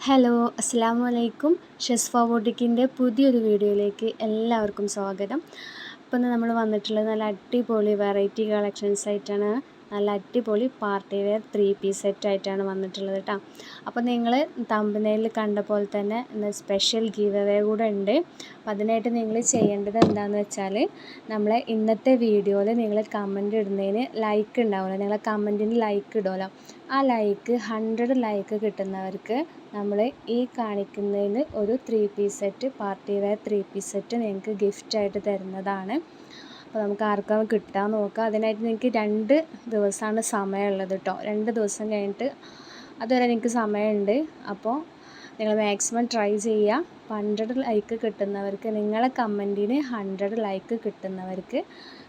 Hello അസ്സാം വലൈക്കും ഷെസ്ഫ ബോട്ടിക്കിന്റെ പുതിയൊരു വീഡിയോയിലേക്ക് എല്ലാവർക്കും സ്വാഗതം. അപ്പോൾ നമ്മൾ വന്നിട്ടുള്ളത് നല്ല അടിപൊളി വെറൈറ്റി കളക്ഷൻസ് ആയിട്ടാണ് നല്ല അടിപൊളി party wear three piece set ആയിട്ടാണ് വന്നിട്ടുള്ളത് കേട്ടോ അപ്പോൾ നിങ്ങൾ തമ്പനയിൽ കണ്ട പോലെ തന്നെ ഇന്ന് സ്പെഷ്യൽ ഗീവ് അവേ കൂടെ ഉണ്ട്. അപ്പോൾ അതിനായിട്ട് നിങ്ങൾ ചെയ്യേണ്ടത് എന്താണെന്ന് വെച്ചാൽ നമ്മളെ ഇന്നത്തെ വീഡിയോയിൽ നിങ്ങൾ കമന്റ് ഇടുന്നതിന് ലൈക്ക് ഉണ്ടാവുമല്ലോ. നിങ്ങളെ കമന്റിന് ലൈക്ക് ഇടുമല്ലോ. ആ ലൈക്ക് ഹൺഡ്രഡ് ലൈക്ക് കിട്ടുന്നവർക്ക് നമ്മൾ ഈ കാണിക്കുന്നതിന് ഒരു three piece set party wear three piece set നിങ്ങൾക്ക് ഗിഫ്റ്റായിട്ട് തരുന്നതാണ്. അപ്പോൾ നമുക്ക് ആർക്കാണ് കിട്ടാൻ നോക്കാം അതിനായിട്ട് നിങ്ങൾക്ക് രണ്ട് ദിവസമാണ് സമയമുള്ളത് കേട്ടോ രണ്ട് ദിവസം കഴിഞ്ഞിട്ട് അതുവരെ നിങ്ങൾക്ക് സമയമുണ്ട്. അപ്പോൾ നിങ്ങൾ മാക്സിമം ട്രൈ ചെയ്യുക. ഹൺഡ്രഡ് ലൈക്ക് കിട്ടുന്നവർക്ക് നിങ്ങളെ കമന്റിന് ഹൺഡ്രഡ് ലൈക്ക് കിട്ടുന്നവർക്ക്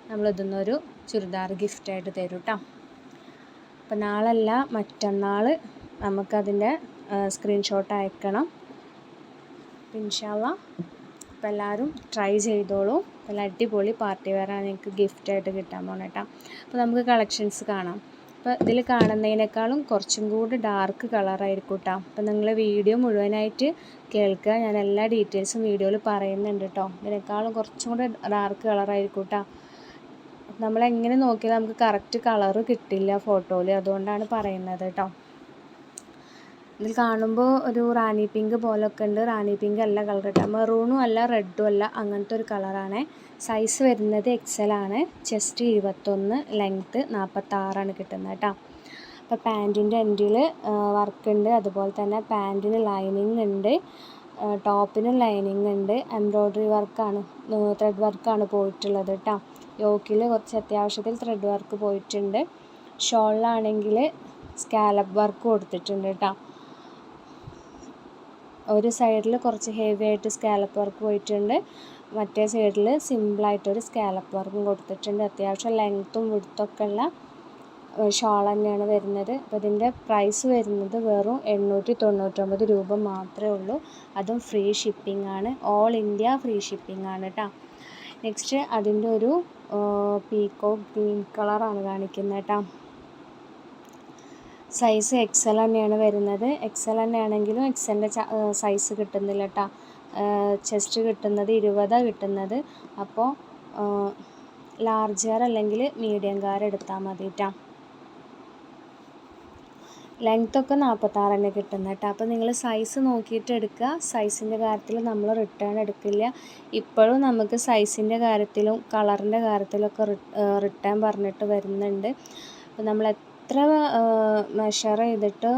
നമ്മളിതൊന്നൊരു ചുരിദാർ ഗിഫ്റ്റായിട്ട് തരും കേട്ടോ അപ്പോൾ നാളല്ല മറ്റന്നാൾ നമുക്കതിന്റെ സ്ക്രീൻഷോട്ട് അയക്കണം. ഇൻഷാല്ല അപ്പോൾ എല്ലാവരും ട്രൈ ചെയ്തോളൂ. നല്ല അടിപൊളി പാർട്ടി വെയറാണ് നിങ്ങൾക്ക് ഗിഫ്റ്റായിട്ട് കിട്ടാൻ പോകണം കേട്ടോ അപ്പോൾ നമുക്ക് കളക്ഷൻസ് കാണാം. അപ്പോൾ ഇതിൽ കാണുന്നതിനേക്കാളും കുറച്ചും കൂടി ഡാർക്ക് കളറായിരിക്കും കേട്ടോ അപ്പോൾ നിങ്ങൾ വീഡിയോ മുഴുവനായിട്ട് കേൾക്കുക. ഞാൻ എല്ലാ ഡീറ്റെയിൽസും വീഡിയോയിൽ പറയുന്നുണ്ട് കേട്ടോ ഇതിനേക്കാളും കുറച്ചും കൂടി ഡാർക്ക് കളറായിരിക്കും കേട്ടോ നമ്മളെങ്ങനെ നോക്കിയാലും നമുക്ക് കറക്റ്റ് കളറ് കിട്ടില്ല ഫോട്ടോയിൽ അതുകൊണ്ടാണ് പറയുന്നത് കേട്ടോ ഇതിൽ കാണുമ്പോൾ ഒരു റാണി പിങ്ക് പോലൊക്കെ ഉണ്ട്. റാണി പിങ്ക് അല്ല കളർ കേട്ടോ മെറൂണും അല്ല റെഡും അല്ല അങ്ങനത്തെ ഒരു കളറാണ് സൈസ് വരുന്നത് എക്സൽ ആണ്. ചെസ്റ്റ് ഇരുപത്തൊന്ന് ലെങ്ത്ത് നാൽപ്പത്താറാണ് കിട്ടുന്നത് കേട്ടോ അപ്പോൾ പാന്റിന്റെ എൻഡിൽ വർക്ക് ഉണ്ട്. അതുപോലെ തന്നെ പാന്റിന് ലൈനിങ് ഉണ്ട്. ടോപ്പിനും ലൈനിങ് ഉണ്ട്. എംബ്രോയ്ഡറി വർക്കാണ് ത്രെഡ് വർക്കാണ് പോയിട്ടുള്ളത് കേട്ടോ യോക്കിൽ കുറച്ച് അത്യാവശ്യത്തിൽ ത്രെഡ് വർക്ക് പോയിട്ടുണ്ട്. ഷോളിലാണെങ്കിൽ സ്കാലപ്പ് വർക്ക് കൊടുത്തിട്ടുണ്ട് കേട്ടോ ഒരു സൈഡിൽ കുറച്ച് ഹെവി ആയിട്ട് സ്കാലപ്പ് വർക്ക് പോയിട്ടുണ്ട്. മറ്റേ സൈഡിൽ സിമ്പിളായിട്ടൊരു സ്കാലപ്പ് വർക്കും കൊടുത്തിട്ടുണ്ട്. അത്യാവശ്യം ലെങ്ത്തും വിടുത്തൊക്കെ ഉള്ള ഷോൾ തന്നെയാണ് വരുന്നത്. അപ്പോൾ ഇതിന്റെ പ്രൈസ് വരുന്നത് വെറും എണ്ണൂറ്റി തൊണ്ണൂറ്റൊമ്പത് രൂപ മാത്രമേ ഉള്ളൂ. അതും ഫ്രീ ഷിപ്പിംഗ് ആണ്. ഓൾ ഇന്ത്യ ഫ്രീ ഷിപ്പിംഗ് ആണ് കേട്ടോ നെക്സ്റ്റ് അതിന്റെ ഒരു പീക്കോ ഗ്രീൻ കളറാണ് കാണിക്കുന്നത് കേട്ടോ സൈസ് എക്സൽ തന്നെയാണ് വരുന്നത്. എക്സൽ തന്നെയാണെങ്കിലും എക്സലിന്റെ സൈസ് കിട്ടുന്നില്ല കേട്ടോ ചെസ്റ്റ് കിട്ടുന്നത് ഇരുപതാണ് കിട്ടുന്നത്. അപ്പോൾ ലാർജ് കാർ അല്ലെങ്കിൽ മീഡിയം കാർ എടുത്താൽ മതി കേട്ടോ ലെങ്ത്തൊക്കെ നാൽപ്പത്താറ് തന്നെ കിട്ടുന്നത് കേട്ടോ അപ്പോൾ നിങ്ങൾ സൈസ് നോക്കിയിട്ട് എടുക്കുക. സൈസിന്റെ കാര്യത്തിൽ നമ്മൾ റിട്ടേൺ എടുക്കില്ല. ഇപ്പോഴും നമുക്ക് സൈസിന്റെ കാര്യത്തിലും കളറിന്റെ കാര്യത്തിലൊക്കെ റിട്ടേൺ പറഞ്ഞിട്ട് വരുന്നുണ്ട്. അപ്പോൾ നമ്മൾ എത്ര മെഷർ ചെയ്തിട്ട്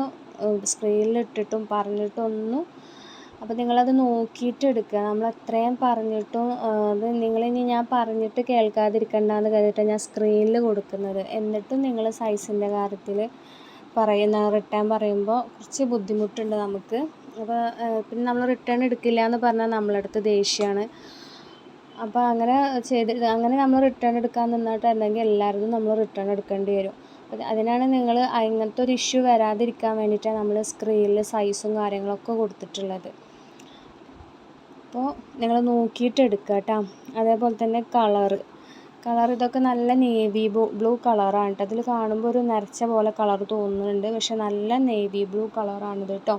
സ്ക്രീനിലിട്ടിട്ടും പറഞ്ഞിട്ടൊന്നും അപ്പോൾ നിങ്ങളത് നോക്കിയിട്ട് എടുക്കുക. നമ്മൾ അത്രയും പറഞ്ഞിട്ടും അത് നിങ്ങളിനി ഞാൻ പറഞ്ഞിട്ട് കേൾക്കാതിരിക്കണ്ടെന്ന് കരുതിയിട്ട് ഞാൻ സ്ക്രീനിൽ കൊടുക്കുന്നത്. എന്നിട്ടും നിങ്ങൾ സൈസിന്റെ കാര്യത്തിൽ പറയുന്ന റിട്ടേൺ പറയുമ്പോൾ കുറച്ച് ബുദ്ധിമുട്ടുണ്ട് നമുക്ക്. അപ്പോൾ പിന്നെ നമ്മൾ റിട്ടേൺ എടുക്കില്ല എന്ന് പറഞ്ഞാൽ നമ്മളടുത്ത് ദേഷ്യമാണ്. അപ്പോൾ അങ്ങനെ ചെയ്ത് അങ്ങനെ നമ്മൾ റിട്ടേൺ എടുക്കാൻ നിന്നിട്ടുണ്ടെങ്കിൽ എല്ലാവരും നമ്മൾ റിട്ടേൺ എടുക്കേണ്ടി വരും. അതിനാണ് നിങ്ങൾ അങ്ങനത്തെ ഒരു ഇഷ്യൂ വരാതിരിക്കാൻ വേണ്ടിയിട്ടാണ് നമ്മൾ സ്ക്രീനിൽ സൈസും കാര്യങ്ങളൊക്കെ കൊടുത്തിട്ടുള്ളത്. അപ്പോൾ നിങ്ങൾ നോക്കിയിട്ട് എടുക്കുക കേട്ടോ അതേപോലെ തന്നെ കളറ് കളർ ഇതൊക്കെ നല്ല നേവി ബ്ലൂ കളറാണ് കേട്ടോ അതിൽ കാണുമ്പോൾ ഒരു നരച്ച പോലെ കളർ തോന്നുന്നുണ്ട്. പക്ഷെ നല്ല നേവി ബ്ലൂ കളറാണിത് കേട്ടോ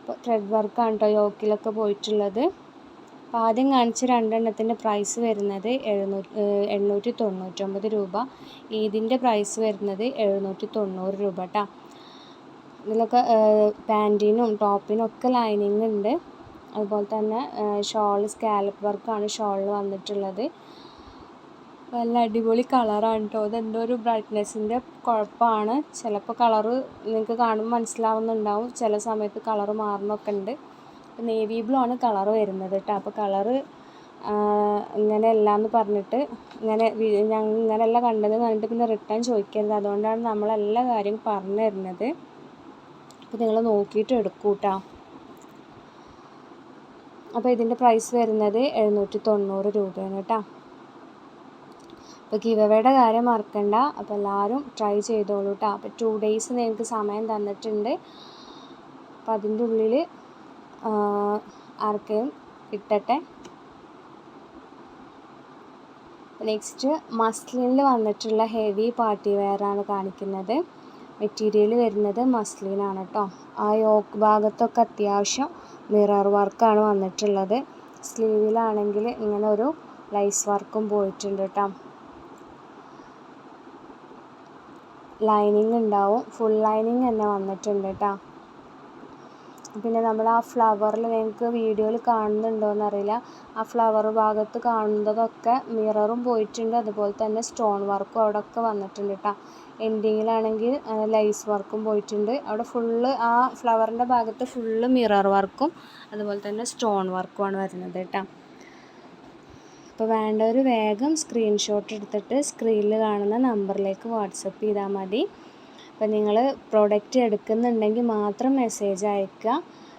അപ്പോൾ ത്രെഡ് വർക്കാണ് കേട്ടോ യോക്കിലൊക്കെ പോയിട്ടുള്ളത്. അപ്പോൾ ആദ്യം കാണിച്ച രണ്ടെണ്ണത്തിന്റെ പ്രൈസ് വരുന്നത് എഴുന്നൂറ്റി എണ്ണൂറ്റി തൊണ്ണൂറ്റൊമ്പത് രൂപ. ഇതിന്റെ പ്രൈസ് വരുന്നത് എഴുന്നൂറ്റി തൊണ്ണൂറ് രൂപ കേട്ടോ ഇതിലൊക്കെ പാന്റിനും ടോപ്പിനും ഒക്കെ ലൈനിങ് ഉണ്ട്. അതുപോലെ തന്നെ ഷോൾ സ്കാലപ്പ് വർക്കാണ് ഷോളിൽ വന്നിട്ടുള്ളത്. നല്ല അടിപൊളി കളറാണ് കേട്ടോ അതെന്തോ ഒരു ബ്രൈറ്റ്നെസ്സിന്റെ കുഴപ്പമാണ് ചിലപ്പോൾ കളറ് നിങ്ങൾക്ക് കാണുമ്പോൾ മനസ്സിലാവുന്നുണ്ടാവും. ചില സമയത്ത് കളറ് മാറുന്നൊക്കെ ഉണ്ട്. നേവി ബ്ലൂ ആണ് കളർ വരുന്നത് കേട്ടോ അപ്പോൾ കളറ് ഇങ്ങനെ എന്ന് പറഞ്ഞിട്ട് ഇങ്ങനെ ഞങ്ങൾ ഇങ്ങനെയല്ല കണ്ടത് പറഞ്ഞിട്ട് പിന്നെ റിട്ടേൺ ചോദിക്കരുത്. അതുകൊണ്ടാണ് നമ്മളെല്ലാ കാര്യവും പറഞ്ഞു തരുന്നത്. അപ്പോൾ നിങ്ങൾ നോക്കിയിട്ട് എടുക്കൂ കേട്ടോ അപ്പോൾ ഇതിന്റെ പ്രൈസ് വരുന്നത് എഴുന്നൂറ്റി തൊണ്ണൂറ് രൂപയാണ് കേട്ടോ അപ്പോൾ ഗിവവേയുടെ കാര്യം മറക്കണ്ട. അപ്പോൾ എല്ലാവരും ട്രൈ ചെയ്തോളൂ കേട്ടോ അപ്പോൾ ടു ഡേയ്സ് നിങ്ങൾക്ക് സമയം തന്നിട്ടുണ്ട്. അപ്പോൾ അതിന്റെ ഉള്ളിൽ ആർക്കെയും കിട്ടട്ടെ. നെക്സ്റ്റ് മസ്ലിനിൽ വന്നിട്ടുള്ള ഹെവി പാർട്ടി വെയറാണ് കാണിക്കുന്നത്. മെറ്റീരിയൽ വരുന്നത് മസ്ലിനാണ് കേട്ടോ ആ യോക്ക് ഭാഗത്തൊക്കെ അത്യാവശ്യം മിറർ വർക്കാണ് വന്നിട്ടുള്ളത്. സ്ലീവിലാണെങ്കിൽ ഇങ്ങനെ ഒരു ലൈസ് വർക്കും പോയിട്ടുണ്ട് കേട്ടോ ലൈനിങ് ഉണ്ടാവും. ഫുൾ ലൈനിങ് തന്നെ വന്നിട്ടുണ്ട് കേട്ടോ പിന്നെ നമ്മൾ ആ ഫ്ലവറിൽ നിങ്ങൾക്ക് വീഡിയോയിൽ കാണുന്നുണ്ടോ എന്നറിയില്ല ആ ഫ്ലവർ ഭാഗത്ത് കാണുന്നതൊക്കെ മിററും പോയിട്ടുണ്ട്. അതുപോലെ തന്നെ സ്റ്റോൺ വർക്കും അവിടെ ഒക്കെ വന്നിട്ടുണ്ട് കേട്ടോ എൻഡിങ്ങിലാണെങ്കിൽ ലൈസ് വർക്കും പോയിട്ടുണ്ട്. അവിടെ ഫുള്ള് ആ ഫ്ലവറിന്റെ ഭാഗത്ത് ഫുള്ള് മിറർ വർക്കും അതുപോലെ തന്നെ സ്റ്റോൺ വർക്കുമാണ് വരുന്നത് കേട്ടോ അപ്പോൾ വേണ്ടവർ വേഗം സ്ക്രീൻഷോട്ട് എടുത്തിട്ട് സ്ക്രീനിൽ കാണുന്ന നമ്പറിലേക്ക് വാട്സപ്പ് ചെയ്താൽ മതി. അപ്പോൾ നിങ്ങൾ പ്രോഡക്റ്റ് എടുക്കുന്നുണ്ടെങ്കിൽ മാത്രം മെസ്സേജ് അയക്കുക.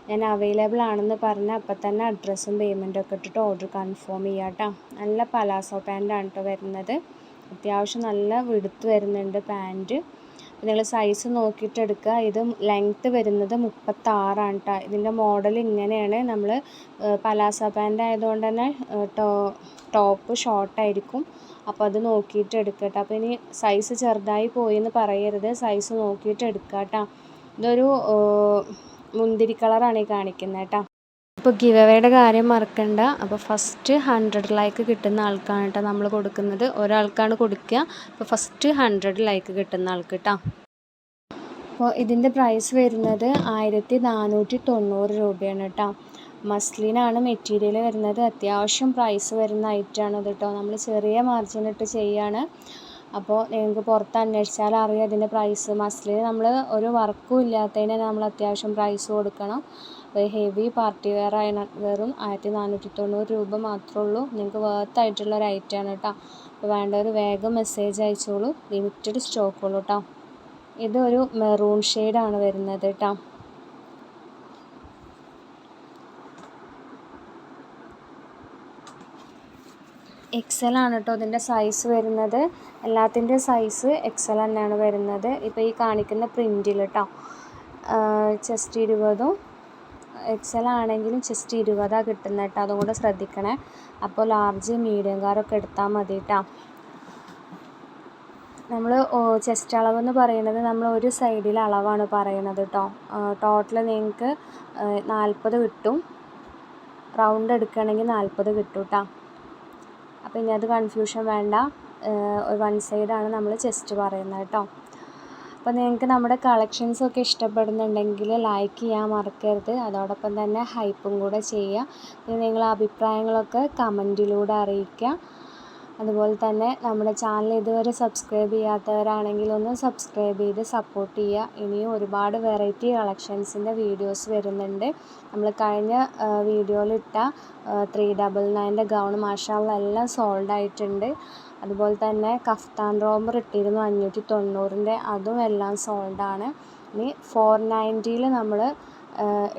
ഞാൻ അവൈലബിൾ ആണെന്ന് പറഞ്ഞാൽ അപ്പം തന്നെ അഡ്രസ്സും പേയ്മെന്റും ഒക്കെ ഇട്ടിട്ട് ഓർഡർ കൺഫേം ചെയ്യാം കേട്ടോ. നല്ല പലാസോ പാന്റാണ് കേട്ടോ വരുന്നത്. അത്യാവശ്യം നല്ല വിടുത്ത് വരുന്നുണ്ട് പാന്റ് നിങ്ങൾ സൈസ് നോക്കിയിട്ട് എടുക്കുക ഇത് ലെങ്ത്ത് വരുന്നത് മുപ്പത്താറാണ് കേട്ടോ ഇതിന്റെ മോഡൽ ഇങ്ങനെയാണ്. നമ്മൾ പലാസ പാന്റ് ആയതുകൊണ്ട് തന്നെ ടോ ടോപ്പ് ഷോർട്ടായിരിക്കും അപ്പോൾ അത് നോക്കിയിട്ട് എടുക്കുക കേട്ടോ അപ്പോൾ ഇനി സൈസ് ചെറുതായി പോയി എന്ന് പറയരുത്. സൈസ് നോക്കിയിട്ട് എടുക്കുക കേട്ടോ ഇതൊരു മുന്തിരി കളറാണ് ഈ കാണിക്കുന്നത് കേട്ടോ അപ്പോൾ ഗിവ് അവയുടെ കാര്യം മറക്കണ്ട. അപ്പോൾ ഫസ്റ്റ് ഹൺഡ്രഡ് ലൈക്ക് കിട്ടുന്ന ആൾക്കാണ് കേട്ടോ നമ്മൾ കൊടുക്കുന്നത്. ഒരാൾക്കാണ് കൊടുക്കുക. അപ്പോൾ ഫസ്റ്റ് ഹൺഡ്രഡ് ലൈക്ക് കിട്ടുന്ന ആൾക്ക് കേട്ടോ അപ്പോൾ ഇതിന്റെ പ്രൈസ് വരുന്നത് ആയിരത്തി നാനൂറ്റി തൊണ്ണൂറ് രൂപയാണ് കേട്ടോ മസ്ലിനാണ് മെറ്റീരിയൽ വരുന്നത്. അത്യാവശ്യം പ്രൈസ് വരുന്ന ഐറ്റമാണ് ഇത് കേട്ടോ നമ്മൾ ചെറിയ മാർജിൻ ഇട്ട് ചെയ്യാണ്. അപ്പോൾ നിങ്ങൾക്ക് പുറത്ത് അന്വേഷിച്ചാൽ അറിയാം ഇതിന്റെ പ്രൈസ് മസ്ലിന് നമ്മൾ ഒരു വർക്കും ഇല്ലാത്തതിന് നമ്മൾ അത്യാവശ്യം പ്രൈസ് കൊടുക്കണം. ഹെവി പാർട്ടി വെയർ ആയ വെറും ആയിരത്തി നാനൂറ്റി തൊണ്ണൂറ് രൂപ മാത്രമേ ഉള്ളൂ. നിങ്ങൾക്ക് വേർത്തായിട്ടുള്ള ഒരു ഐറ്റമാണ് കേട്ടോ അപ്പോൾ വേണ്ടവർ വേഗം മെസ്സേജ് അയച്ചോളൂ. ലിമിറ്റഡ് സ്റ്റോക്കുള്ളൂ കേട്ടോ ഇതൊരു മെറൂൺ ഷെയ്ഡാണ് വരുന്നത് കേട്ടോ എക്സൽ ആണ് കേട്ടോ ഇതിന്റെ സൈസ് വരുന്നത്. എല്ലാത്തിന്റെ സൈസ് എക്സൽ തന്നെയാണ് വരുന്നത്. ഇപ്പോൾ ഈ കാണിക്കുന്ന പ്രിന്റിൽ കേട്ടോ ചെസ്റ്റ് ഇരുപതും എക്സൽ ആണെങ്കിലും ജസ്റ്റ് ഇരുപതാണ് കിട്ടുന്നത് കേട്ടോ അതും കൂടെ ശ്രദ്ധിക്കണേ. അപ്പോൾ ലാർജ് മീഡിയം കാറൊക്കെ എടുത്താൽ മതി കേട്ടോ നമ്മൾ ചെസ്റ്റ് അളവെന്ന് പറയുന്നത് നമ്മൾ ഒരു സൈഡിലെ അളവാണ് പറയുന്നത് കേട്ടോ ടോട്ടൽ നിങ്ങൾക്ക് നാൽപ്പത് കിട്ടും. റൗണ്ട് എടുക്കുകയാണെങ്കിൽ നാൽപ്പത് കിട്ടും കേട്ടോ അപ്പോൾ ഇനി അത് കൺഫ്യൂഷൻ വേണ്ട. വൺ സൈഡാണ് നമ്മൾ ചെസ്റ്റ് പറയുന്നത് കേട്ടോ അപ്പോൾ നിങ്ങൾക്ക് നമ്മുടെ കളക്ഷൻസ് ഒക്കെ ഇഷ്ടപ്പെടുന്നുണ്ടെങ്കിൽ ലൈക്ക് ചെയ്യാൻ മറക്കരുത്. അതോടൊപ്പം തന്നെ ഹൈപ്പും കൂടെ ചെയ്യുക. പിന്നെ നിങ്ങളുടെ അഭിപ്രായങ്ങളൊക്കെ കമന്റിലൂടെ അറിയിക്കുക. അതുപോലെ തന്നെ നമ്മുടെ ചാനൽ ഇതുവരെ സബ്സ്ക്രൈബ് ചെയ്യാത്തവരാണെങ്കിൽ ഒന്ന് സബ്സ്ക്രൈബ് ചെയ്ത് സപ്പോർട്ട് ചെയ്യുക. ഇനിയും ഒരുപാട് വെറൈറ്റി കളക്ഷൻസിന്റെ വീഡിയോസ് വരുന്നുണ്ട്. നമ്മൾ കഴിഞ്ഞ വീഡിയോയിലിട്ട ത്രീ ഡബിൾ നയന്റെ ഗൗൺ മാഷാളെല്ലാം സോൾഡ് ആയിട്ടുണ്ട്. അതുപോലെ തന്നെ കഫ്താൻ റോമർ ഇട്ടിരുന്നു അഞ്ഞൂറ്റി തൊണ്ണൂറിന്റെ അതും എല്ലാം സോൾഡാണ് ഇനി ഫോർ നയന്റിയിൽ നമ്മൾ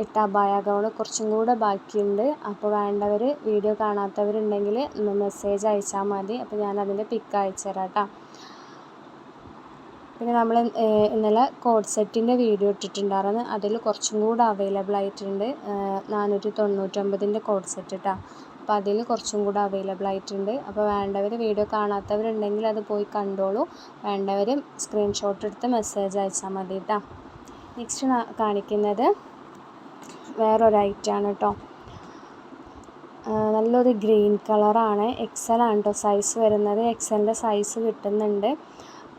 ഇട്ട അബായ ഗൗൺ കുറച്ചും കൂടെ ബാക്കിയുണ്ട്. അപ്പോൾ വേണ്ടവർ വീഡിയോ കാണാത്തവരുണ്ടെങ്കിൽ മെസ്സേജ് അയച്ചാൽ മതി. അപ്പോൾ ഞാൻ അതിന്റെ പിക്ക് അയച്ചു തരാം കേട്ടോ. പിന്നെ നമ്മൾ ഇന്നലെ കോഡ് സെറ്റിന്റെ വീഡിയോ ഇട്ടിട്ടുണ്ടായിരുന്നു. അതിൽ കുറച്ചും കൂടെ അവൈലബിൾ ആയിട്ടുണ്ട്. നാനൂറ്റി തൊണ്ണൂറ്റൊമ്പതിന്റെ കോഡ് സെറ്റ് കേട്ടോ. അപ്പോൾ അതിൽ കുറച്ചും കൂടെ അവൈലബിൾ ആയിട്ടുണ്ട്. അപ്പോൾ വേണ്ടവർ വീഡിയോ കാണാത്തവരുണ്ടെങ്കിൽ അത് പോയി കണ്ടോളൂ. വേണ്ടവർ സ്ക്രീൻഷോട്ട് എടുത്ത് മെസ്സേജ് അയച്ചാൽ മതി കേട്ടോ നെക്സ്റ്റ് കാണിക്കുന്നത് വേറൊരു കേട്ടോ നല്ലൊരു ഗ്രീൻ കളറാണ് എക്സൽ ആണ് കേട്ടോ സൈസ് വരുന്നത്. എക്സലിന്റെ സൈസ് കിട്ടുന്നുണ്ട്.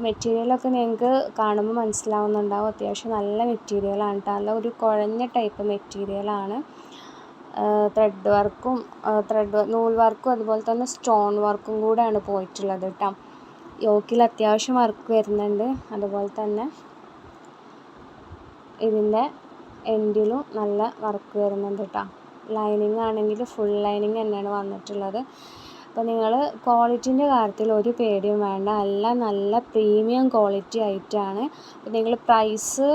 മെറ്റീരിയലൊക്കെ നിങ്ങൾക്ക് കാണുമ്പോൾ മനസ്സിലാവുന്നുണ്ടാവും. അത്യാവശ്യം നല്ല മെറ്റീരിയലാണ് കേട്ടോ നല്ല ഒരു കുഴഞ്ഞ ടൈപ്പ് മെറ്റീരിയലാണ് ത്രെഡ് വർക്കും ത്രെഡ് നൂൽ വർക്കും അതുപോലെ തന്നെ സ്റ്റോൺ വർക്കും കൂടെയാണ് പോയിട്ടുള്ളത് കേട്ടോ യോക്കിൽ അത്യാവശ്യം വർക്ക് വരുന്നുണ്ട്. അതുപോലെ തന്നെ ഇതിന്റെ എൻഡിലും നല്ല വർക്ക് വരുന്നുണ്ട് കേട്ടോ ലൈനിങ് ആണെങ്കിൽ ഫുൾ ലൈനിങ് തന്നെയാണ് വന്നിട്ടുള്ളത്. അപ്പോൾ നിങ്ങൾ ക്വാളിറ്റീന്റെ കാര്യത്തിൽ ഒരു പേടിയും വേണ്ട. എല്ലാം നല്ല പ്രീമിയം ക്വാളിറ്റി ആയിട്ടാണ്. നിങ്ങൾ പ്രൈസ്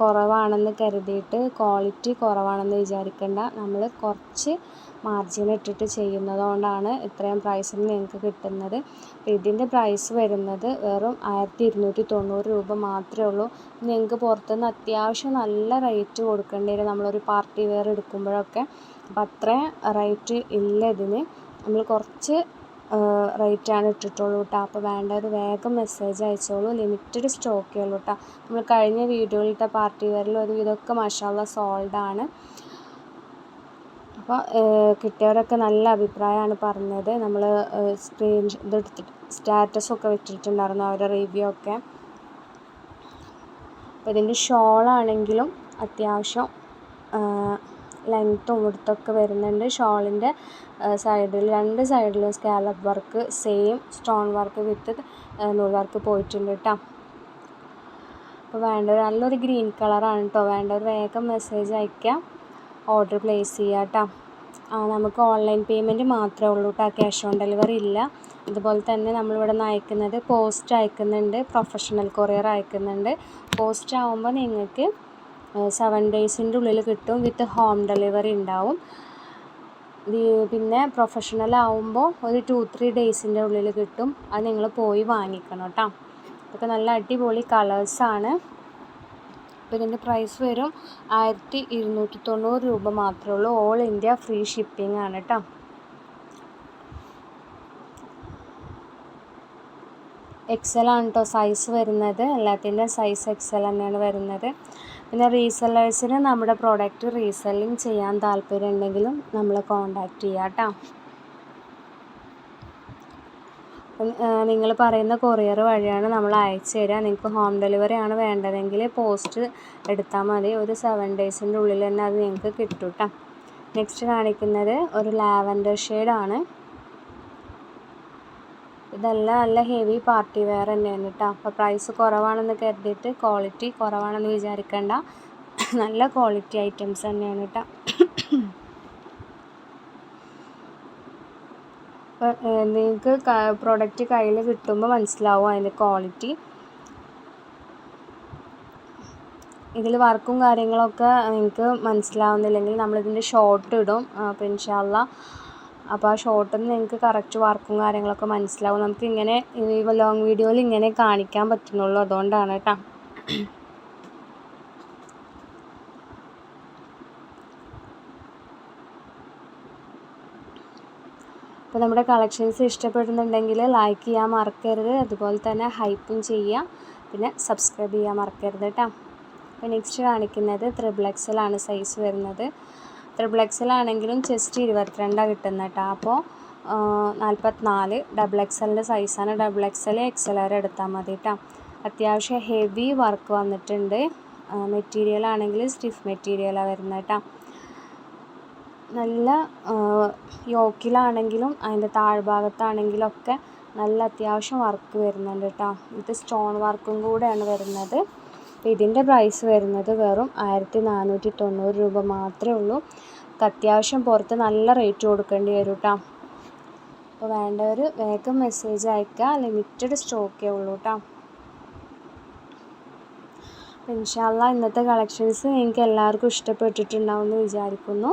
കുറവാണെന്ന് കരുതിയിട്ട് ക്വാളിറ്റി കുറവാണെന്ന് വിചാരിക്കേണ്ട. നമ്മൾ കുറച്ച് മാർജിൻ ഇട്ടിട്ട് ചെയ്യുന്നതുകൊണ്ടാണ് ഇത്രയും പ്രൈസിൽ നിങ്ങൾക്ക് കിട്ടുന്നത്. ഇതിന്റെ പ്രൈസ് വരുന്നത് വെറും ആയിരത്തി ഇരുന്നൂറ്റി തൊണ്ണൂറ് രൂപ മാത്രമേ ഉള്ളൂ. നിങ്ങൾക്ക് പുറത്തുനിന്ന് അത്യാവശ്യം നല്ല റേറ്റ് കൊടുക്കേണ്ടി വരും. നമ്മളൊരു പാർട്ടി വെയർ എടുക്കുമ്പോഴൊക്കെ. അപ്പം അത്രയും റേറ്റ് ഇല്ല ഇതിന്. നമ്മൾ കുറച്ച് റേറ്റാണ് ഇട്ടിട്ടുള്ളൂ കേട്ടോ അപ്പോൾ വേണ്ടവർ വേഗം മെസ്സേജ് അയച്ചോളൂ. ലിമിറ്റഡ് സ്റ്റോക്കേ ഉള്ളൂ കേട്ടോ നമ്മൾ കഴിഞ്ഞ വീഡിയോയിലിട്ട പാർട്ടി വെയറിൽ ഒരു ഇതൊക്കെ സോൾഡ് ആണ്. അപ്പോൾ കിട്ടിയവരൊക്കെ നല്ല അഭിപ്രായമാണ് പറഞ്ഞത്. നമ്മൾ സ്ക്രീൻ ഇതെടുത്തിട്ട് സ്റ്റാറ്റസൊക്കെ വെച്ചിട്ടുണ്ടായിരുന്നു അവരുടെ റിവ്യൂ ഒക്കെ. അപ്പോൾ ഇതിന്റെ ഷോളാണെങ്കിലും അത്യാവശ്യം ലെങ്ത്തും വിടുത്തൊക്കെ വരുന്നുണ്ട്. ഷോളിന്റെ സൈഡിൽ രണ്ട് സൈഡിലും scallop work same stone work with നൂൽ വർക്ക് പോയിട്ടുണ്ട് കേട്ടോ അപ്പോൾ വേണ്ട വേണ്ടവർ നല്ലൊരു ഗ്രീൻ കളറാണ് കേട്ടോ ഒരു വേഗം മെസ്സേജ് അയക്കാം ഓർഡർ പ്ലേസ് ചെയ്യുക കേട്ടോ നമുക്ക് ഓൺലൈൻ പേയ്മെന്റ് മാത്രമേ ഉള്ളൂ കേട്ടോ ക്യാഷ് ഓൺ ഡെലിവറി ഇല്ല. അതുപോലെ തന്നെ നമ്മളിവിടെ നിന്ന് അയക്കുന്നത് പോസ്റ്റ് അയക്കുന്നുണ്ട്. പ്രൊഫഷണൽ കൊറിയർ അയക്കുന്നുണ്ട്. പോസ്റ്റ് ആകുമ്പോൾ നിങ്ങൾക്ക് സെവൻ ഡേയ്സിന്റെ ഉള്ളിൽ കിട്ടും. വിത്ത് ഹോം ഡെലിവറി ഉണ്ടാവും. പിന്നെ പ്രൊഫഷണൽ ആവുമ്പോൾ ഒരു ടു ത്രീ ഡേയ്സിന്റെ ഉള്ളിൽ കിട്ടും. അത് നിങ്ങൾ പോയി വാങ്ങിക്കണം കേട്ടോ ഇതൊക്കെ നല്ല അടിപൊളി കളേഴ്സാണ് അപ്പോൾ ഇതിന്റെ പ്രൈസ് വരും ആയിരത്തി ഇരുന്നൂറ്റി തൊണ്ണൂറ് രൂപ മാത്രമേ ഉള്ളൂ. ഓൾ ഇന്ത്യ ഫ്രീ ഷിപ്പിംഗ് ആണ് കേട്ടോ എക്സൽ ആണ് കേട്ടോ സൈസ് വരുന്നത്. എല്ലാത്തിന്റെ സൈസ് എക്സൽ തന്നെയാണ് വരുന്നത്. പിന്നെ റീസെല്ലേഴ്സിന് നമ്മുടെ പ്രോഡക്റ്റ് റീസെല്ലിങ് ചെയ്യാൻ താല്പര്യം ഉണ്ടെങ്കിലും നമ്മളെ കോണ്ടാക്ട് ചെയ്യാം കേട്ടോ. നിങ്ങൾ പറയുന്ന കൊറിയർ വഴിയാണ് നമ്മൾ അയച്ചു തരിക. നിങ്ങൾക്ക് ഹോം ഡെലിവറി ആണ് വേണ്ടതെങ്കിൽ പോസ്റ്റ് എടുത്താൽ മതി. ഒരു സെവൻ ഡേയ്സിന്റെ ഉള്ളിൽ തന്നെ അത് നിങ്ങൾക്ക് കിട്ടും കേട്ടോ. നെക്സ്റ്റ് കാണിക്കുന്നത് ഒരു ലാവൻഡർ ഷെയ്ഡാണ് ഇതെല്ലാം നല്ല ഹെവി പാർട്ടി വെയർ തന്നെയാണ് കേട്ടോ അപ്പോൾ പ്രൈസ് കുറവാണെന്ന് കരുതിയിട്ട് ക്വാളിറ്റി കുറവാണെന്ന് വിചാരിക്കേണ്ട. നല്ല ക്വാളിറ്റി ഐറ്റംസ് തന്നെയാണ് കേട്ടോ നിങ്ങൾക്ക് പ്രോഡക്റ്റ് കയ്യിൽ കിട്ടുമ്പോൾ മനസ്സിലാവും അതിന്റെ ക്വാളിറ്റി ഇതിൽ വർക്കും കാര്യങ്ങളൊക്കെ നിങ്ങൾക്ക് മനസ്സിലാവുന്നില്ലെങ്കിൽ നമ്മളിതിന്റെ ഷോർട്ട് ഇടും. അപ്പോൾ ഇൻഷാല്ല അപ്പോൾ ആ ഷോർട്ടിൽ നിന്ന് നിങ്ങൾക്ക് കറക്റ്റ് വർക്കും കാര്യങ്ങളൊക്കെ മനസ്സിലാവും. നമുക്ക് ഇങ്ങനെ ലോങ് വീഡിയോയിൽ ഇങ്ങനെ കാണിക്കാൻ പറ്റുന്നുള്ളൂ. അതുകൊണ്ടാണ് കേട്ടോ അപ്പോൾ നമ്മുടെ കളക്ഷൻസ് ഇഷ്ടപ്പെടുന്നുണ്ടെങ്കിൽ ലൈക്ക് ചെയ്യാൻ മറക്കരുത്. അതുപോലെ തന്നെ ഹൈപ്പും ചെയ്യുക പിന്നെ സബ്സ്ക്രൈബ് ചെയ്യാൻ മറക്കരുത് കേട്ടോ അപ്പോൾ നെക്സ്റ്റ് കാണിക്കുന്നത് ത്രിബിൾ എക്സലാണ് സൈസ് വരുന്നത്. ത്രിബിൾ എക്സലാണെങ്കിലും ചെസ്റ്റ് ഇരുപത്തിരണ്ടാണ് കിട്ടുന്നത് കേട്ടോ അപ്പോൾ നാൽപ്പത്തിനാല് ഡബിൾ എക്സലിന്റെ സൈസാണ് ഡബിൾ എക്സൽ എക്സൽ വരെ എടുത്താൽ മതി കേട്ടോ അത്യാവശ്യം ഹെവി വർക്ക് വന്നിട്ടുണ്ട്. മെറ്റീരിയൽ ആണെങ്കിൽ സ്റ്റിഫ് മെറ്റീരിയലാണ് വരുന്നത് കേട്ടോ നല്ല യോക്കിലാണെങ്കിലും അതിന്റെ താഴ്ഭാഗത്താണെങ്കിലും ഒക്കെ നല്ല അത്യാവശ്യം വർക്ക് വരുന്നുണ്ട് കേട്ടോ ഇത് സ്റ്റോൺ വർക്കും കൂടെയാണ് വരുന്നത്. അപ്പോൾ ഇതിന്റെ പ്രൈസ് വരുന്നത് വെറും ആയിരത്തി നാനൂറ്റി തൊണ്ണൂറ് രൂപ മാത്രമേ ഉള്ളൂ. അത്യാവശ്യം പുറത്ത് നല്ല റേറ്റ് കൊടുക്കേണ്ടി വരും കേട്ടോ അപ്പോൾ വേണ്ടവർ വേഗം മെസ്സേജ് അയക്കുക ലിമിറ്റഡ് സ്റ്റോക്കേ ഉള്ളൂ കേട്ടോ ഇൻഷാല്ല ഇന്നത്തെ കളക്ഷൻസ് നിങ്ങൾക്ക് എല്ലാവർക്കും ഇഷ്ടപ്പെട്ടിട്ടുണ്ടാവും എന്ന് വിചാരിക്കുന്നു.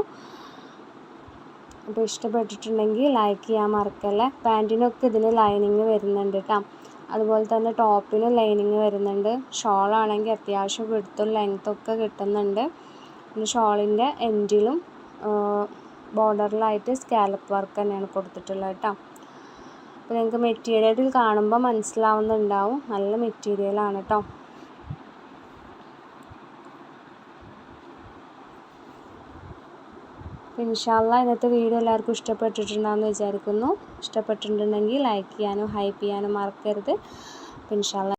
അപ്പോൾ ഇഷ്ടപ്പെട്ടിട്ടുണ്ടെങ്കിൽ ലൈക്ക് ചെയ്യാൻ മറക്കല്ലേ. പാന്റിനൊക്കെ ഇതിന് ലൈനിങ് വരുന്നുണ്ട് കേട്ടോ അതുപോലെ തന്നെ ടോപ്പിന് ലൈനിങ് വരുന്നുണ്ട്. ഷോളാണെങ്കിൽ അത്യാവശ്യം വിടുത്തും ലെങ്ത്തൊക്കെ കിട്ടുന്നുണ്ട്. പിന്നെ ഷോളിന്റെ എൻഡിലും ബോർഡറിലായിട്ട് സ്കാലപ്പ് വർക്ക് തന്നെയാണ് കൊടുത്തിട്ടുള്ളത് കേട്ടോ. അപ്പോൾ നിങ്ങൾക്ക് മെറ്റീരിയൽ കാണുമ്പോൾ മനസ്സിലാവുന്നുണ്ടാവും. നല്ല മെറ്റീരിയലാണ് കേട്ടോ. ഇൻഷാല്ല ഇന്നത്തെ വീഡിയോ എല്ലാവർക്കും ഇഷ്ടപ്പെട്ടിട്ടുണ്ടാകുമെന്ന് വിചാരിക്കുന്നു. ഇഷ്ടപ്പെട്ടിട്ടുണ്ടെങ്കിൽ ലൈക്ക് ചെയ്യാനും ഹൈപ്പ് ചെയ്യാനും മറക്കരുത്. ഇൻഷാല്ല